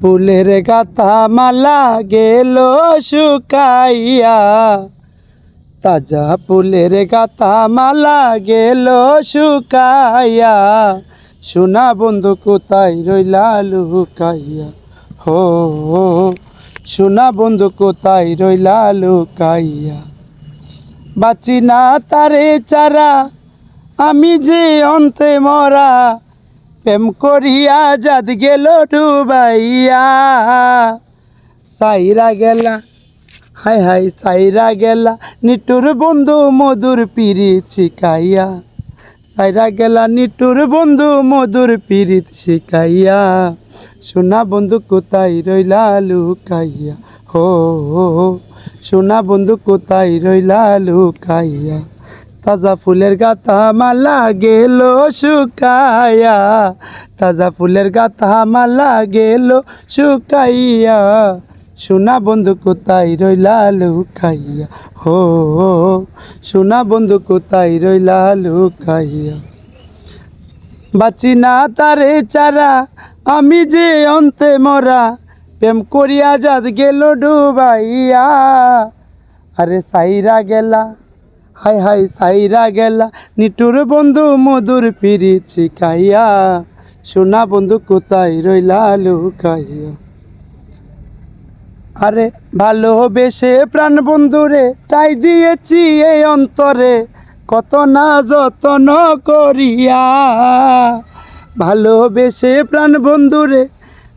ফুলের গাথা মালা গেল শুকাইয়া। তাজা ফুলের গাথা মালা গেল শুকাইয়া। সোনা বন্ধু কোথায় রইলা লুকাইয়া? হো, সোনা বন্ধু কোথায় রইলা লুকাইয়া? বাঁচি না তারে চারা, আমি যে অন্তে মরা। প্রেম করিয়া যাদ গেল ডুবাইয়া। সাইরা গেলা, হাই হাই সাইরা গেলা, নিটুর বন্ধু মধুর পিরিত শিখাইয়া। সাইরা গেলা, নিটুর বন্ধু মধুর পিরিত শিখাইয়া। সোনা বন্ধু কোথায় রইলা লুকাইয়া? হো হো। সোনা বন্ধু কোথায় রইলা লুকাইয়া? তাজা ফুলের গাথা মালা গেল শুকাইয়া। তাজা ফুলের গাথা মালা গেল শুকাইয়া। সোনা বন্ধু কোথায় রইলা লুকাইয়া? হো সোনা বন্ধু কোথায় রইলা লুকাইয়া? বাঁচি না তারে চারা, আমি যে অন্তে মরা। প্রেম করিয়া যাদ গেল ডুবাইয়া। আরে সাইরা গেলা হাই হাই সাইরা গেলা, নিটুর বন্ধু মধুর পিরিত শিখাইয়া সোনা বন্ধু কোথায় রইলা লুকাইয়া? আরে ভালোবেসে প্রাণ বন্ধুরে টাই দিয়েছি এই অন্তরে কত না যত্ন করিয়া। ভালোবেসে প্রাণ বন্ধুরে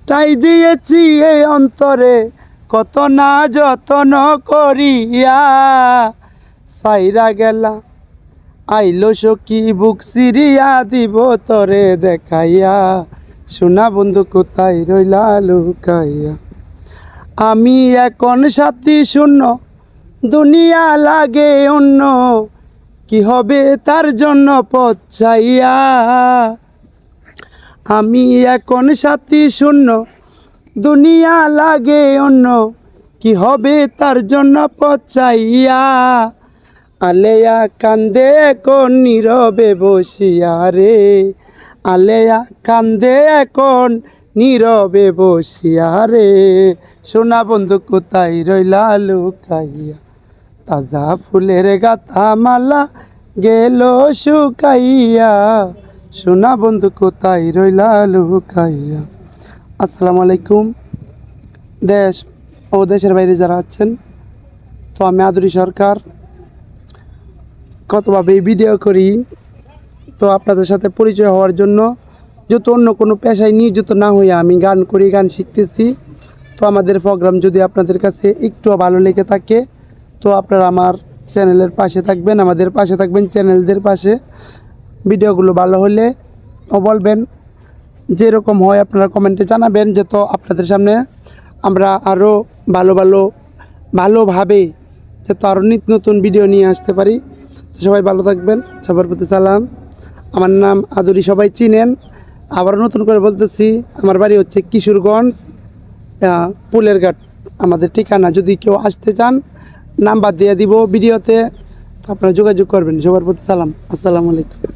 টাই দিয়েছি এই অন্তরে কত না যত্ন করিয়া। সাইরা গেলা। আইলো সখী বুক সিরিয়া দিব তরে দেখাইয়া। সোনা বন্ধু কোথায় রইলা লুকাইয়া। আমি এখন সাথী শূন্য, দুনিয়া লাগে অন্য। কি হবে তার জন্য পচাইয়া আমি এখন সাথী শূন্য, দুনিয়া লাগে অন্য। কি হবে তার জন্য পচাইয়া আলেয়া কান্দে এখন নীরবে বসিয়া রে? আলেয়া কান্দে এখন নীরবে বসিয়া রে? সোনা বন্ধু কোথায় রইলা লুকাইয়া? তাজা ফুলের গাথা মালা গেল শুকাইয়া। সোনা বন্ধু কোথায় রইলা লুকাইয়া? আসসালামু আলাইকুম। দেশ ও দেশের বাইরে যারা আছেন, তো আমি আদুরি সরকার। কতভাবে ভিডিও করি, তো আপনাদের সাথে পরিচয় হওয়ার জন্য যত অন্য কোনো পেশায় নিয়োজিত না হয়ে আমি গান করি, গান শিখতেছি। তো আমাদের প্রোগ্রাম যদি আপনাদের কাছে একটু ভালো লেগে থাকে, তো আপনারা আমার চ্যানেলের পাশে থাকবেন, আমাদের পাশে থাকবেন চ্যানেলদের পাশে। ভিডিওগুলো ভালো হলে ও বলবেন, যেরকম হয় আপনারা কমেন্টে জানাবেন যে তো আপনাদের সামনে আমরা আরও ভালো ভালো, ভালোভাবে, যাতে আরও নিত্য নতুন ভিডিও নিয়ে আসতে পারি। সবাই ভালো থাকবেন সবার প্রতি সালাম আমার নাম আদুরি সবাই চিনেন আবার নতুন করে বলতেছি আমার বাড়ি হচ্ছে কিশোরগঞ্জ পুলের ঘাট আমাদের ঠিকানা যদি কেউ আসতে চান নাম্বার দিয়ে দিব ভিডিওতে তো আপনারা যোগাযোগ করবেন সবার প্রতি সালাম আসসালামু আলাইকুম